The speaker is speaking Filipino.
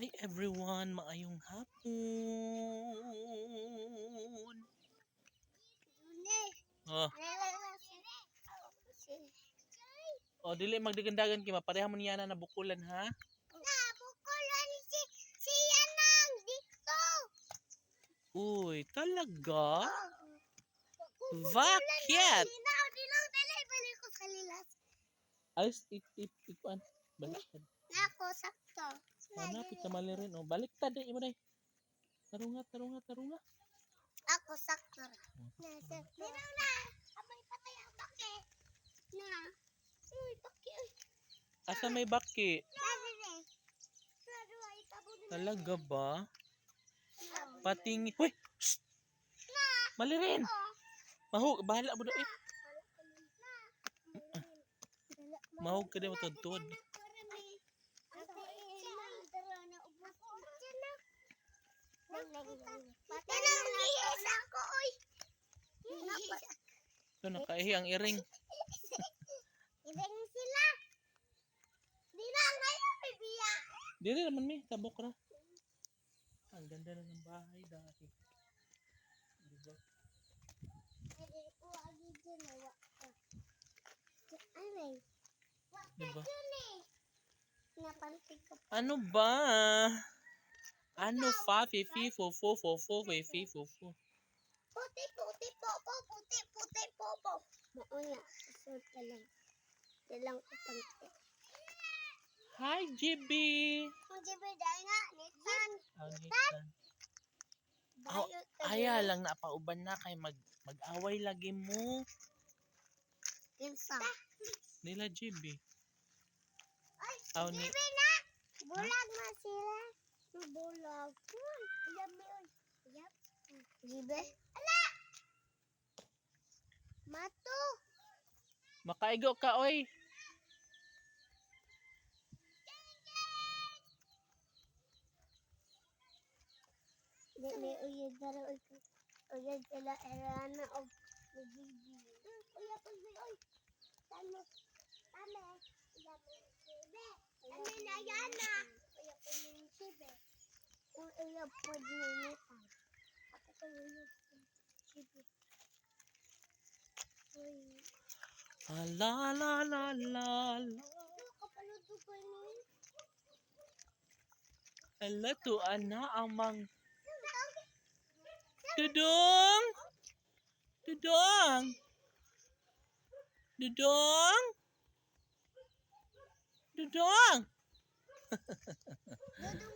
Hi everyone, maayong hapon. Oh, oh dili magdagandagan kay mapareha mo niya na bukulan ha. Uy, talaga? Bakit? Alis it it ikuan. Baliktad. Nako, sakto. Ano kita mali rin oh. Baliktad eh mo dai. Tarunga, tarunga, tarunga. Ako, sakto. Nasa, meron na. Abay, patay ang baki. Na. Uy, baki. Asa may baki? Na. Na. Talaga ba? Pating Uy, shh! Mali rin. Oh. Mahug, bahala mo do eh. Na. Mahug ka din matudtod. Nanang ihis ako, oy. So nakaihi ang iring. Ibig sila. Di na ngayon, bibiya. Dili naman mi, tabok ra. Ang ganda na ng bahay dati. Diba? Ko. Alay. Diba? Ano ba? Ano fa fi fi fo fo fo fo fi fi fo fo. Puti, puti, popo, puti, puti, popo. Mauna, susunod ka lang. Dalang ko panti. Hi GB. Di ba dahil nga, Nitan. Oh, Nathan. Oh, aya lang na pauban na kay mag mag-away lagi mo. Kinsa. Nila GB. Ay, ni Jibe na. Bulag na sila. Hmm, Alam mo yun. Yap. Jibe. Ala! Mato. makaigo ka oy. Di may uyod na rin. Uyod sila erana o nagibi. Uya si oy. Tamo. Tame. Uya po si Jibe. Tame na yan na. Uya po ni Jibe. Uya po ni Nitan. Ako ko uya po ni Jibe. Uy. Ah, La la la la la. Ala to ana amang Dudong! Dudong! Dudong! Dudong!